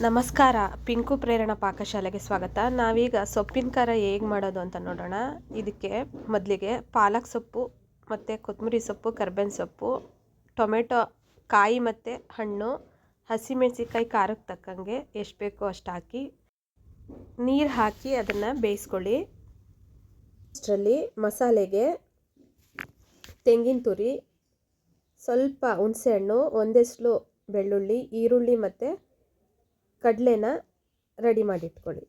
ನಮಸ್ಕಾರ, ಪಿಂಕು ಪ್ರೇರಣ ಪಾಕಶಾಲೆಗೆ ಸ್ವಾಗತ. ನಾವೀಗ ಸೊಪ್ಪಿನ ಖಾರ ಹೇಗೆ ಮಾಡೋದು ಅಂತ ನೋಡೋಣ. ಇದಕ್ಕೆ ಮೊದಲಿಗೆ ಪಾಲಕ್ ಸೊಪ್ಪು ಮತ್ತು ಕೊತ್ತಂಬರಿ ಸೊಪ್ಪು, ಕರ್ಬೇವಿನ ಸೊಪ್ಪು, ಟೊಮೆಟೊ, ಕಾಯಿ ಮತ್ತು ಹಣ್ಣು, ಹಸಿಮೆಣಸಿನ್ಕಾಯಿ ಖಾರಕ್ಕೆ ತಕ್ಕಂಗೆ ಎಷ್ಟು ಬೇಕೋ ಅಷ್ಟು ಹಾಕಿ, ನೀರು ಹಾಕಿ ಅದನ್ನು ಬೇಯಿಸ್ಕೊಳ್ಳಿ. ಅಷ್ಟರಲ್ಲಿ ಮಸಾಲೆಗೆ ತೆಂಗಿನ ತುರಿ, ಸ್ವಲ್ಪ ಹುಣಸೆಹಣ್ಣು ಒಂದೆಸ್ಲು ಬೆಳ್ಳುಳ್ಳಿ, ಈರುಳ್ಳಿ ಮತ್ತು ಕಡಲೆನ ರೆಡಿ ಮಾಡಿಟ್ಕೊಳ್ಳಿ.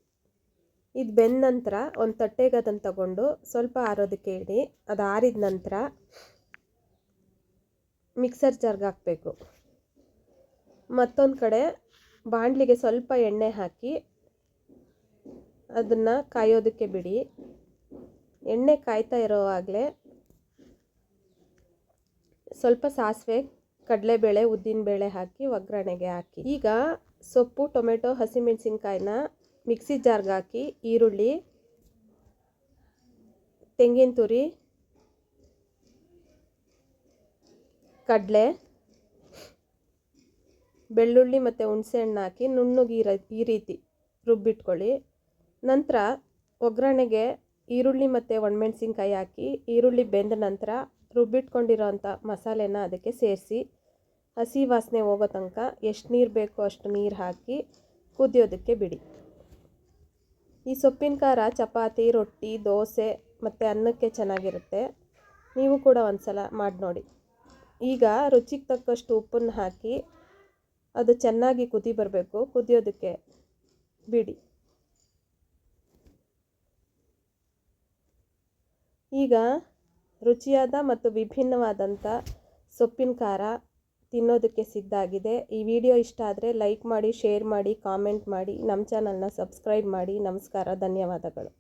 ಇದು ಬೆಂದ ನಂತರ ಒಂದು ತಟ್ಟೆಗೆ ಅದನ್ನು ತಗೊಂಡು ಸ್ವಲ್ಪ ಆರೋದಕ್ಕೆ ಇಡಿ. ಅದು ಆರಿದ ನಂತರ ಮಿಕ್ಸರ್ ಜಾರ್ಗೆ ಹಾಕಬೇಕು. ಮತ್ತೊಂದು ಕಡೆ ಬಾಣಲಿಗೆ ಸ್ವಲ್ಪ ಎಣ್ಣೆ ಹಾಕಿ ಅದನ್ನು ಕಾಯೋದಕ್ಕೆ ಬಿಡಿ. ಎಣ್ಣೆ ಕಾಯ್ತಾ ಇರೋವಾಗಲೇ ಸ್ವಲ್ಪ ಸಾಸಿವೆ ಕಡಲೆಬೇಳೆ ಉದ್ದಿನಬೇಳೆ ಹಾಕಿ ಒಗ್ಗರಣೆಗೆ ಹಾಕಿ. ಈಗ ಸೊಪ್ಪು, ಟೊಮೆಟೊ, ಹಸಿಮೆಣಸಿನ್ಕಾಯಿನ ಮಿಕ್ಸಿ ಜಾರ್ಗೆ ಹಾಕಿ, ಈರುಳ್ಳಿ, ತೆಂಗಿನ ತುರಿ, ಕಡಲೆ, ಬೆಳ್ಳುಳ್ಳಿ ಮತ್ತು ಹುಣಸೆಹಣ್ಣು ಹಾಕಿ ನುಣ್ಣಗೆ ಈ ಈ ರೀತಿ ರುಬ್ಬಿಟ್ಕೊಳ್ಳಿ. ನಂತರ ಒಗ್ಗರಣೆಗೆ ಈರುಳ್ಳಿ ಮತ್ತು ಒಣಮೆಣಸಿನ್ಕಾಯಿ ಹಾಕಿ, ಈರುಳ್ಳಿ ಬೆಂದ ನಂತರ ರುಬ್ಬಿಟ್ಕೊಂಡಿರೋ ಅಂಥ ಮಸಾಲೆನ ಅದಕ್ಕೆ ಸೇರಿಸಿ. ಹಸಿ ವಾಸನೆ ಹೋಗೋ ತನಕ ಎಷ್ಟು ನೀರು ಬೇಕೋ ಅಷ್ಟು ನೀರು ಹಾಕಿ ಕುದಿಯೋದಕ್ಕೆ ಬಿಡಿ. ಈ ಸೊಪ್ಪಿನ ಖಾರ, ಚಪಾತಿ, ರೊಟ್ಟಿ, ದೋಸೆ ಮತ್ತು ಅನ್ನಕ್ಕೆ ಚೆನ್ನಾಗಿರುತ್ತೆ. ನೀವು ಕೂಡ ಒಂದು ಸಲ ಮಾಡಿ ನೋಡಿ. ಈಗ ರುಚಿಗೆ ತಕ್ಕಷ್ಟು ಉಪ್ಪನ್ನು ಹಾಕಿ ಅದು ಚೆನ್ನಾಗಿ ಕುದಿ ಬರಬೇಕು. ಕುದಿಯೋದಕ್ಕೆ ಬಿಡಿ. ಈಗ ರುಚಿಯಾದ ಮತ್ತು ವಿಭಿನ್ನವಾದಂಥ ಸೊಪ್ಪಿನ ಖಾರ ತಿನ್ನೋದಕ್ಕೆ ಸಿದ್ಧ ಆಗಿದೆ ಈ ವಿಡಿಯೋ ಇಷ್ಟ ಆದರೆ ಲೈಕ್ ಮಾಡಿ, ಶೇರ್ ಮಾಡಿ, ಕಾಮೆಂಟ್ ಮಾಡಿ ನಮ್ಮ ಚಾನಲ್ನ ಸಬ್ಸ್ಕ್ರೈಬ್ ಮಾಡಿ. ನಮಸ್ಕಾರ, ಧನ್ಯವಾದಗಳು.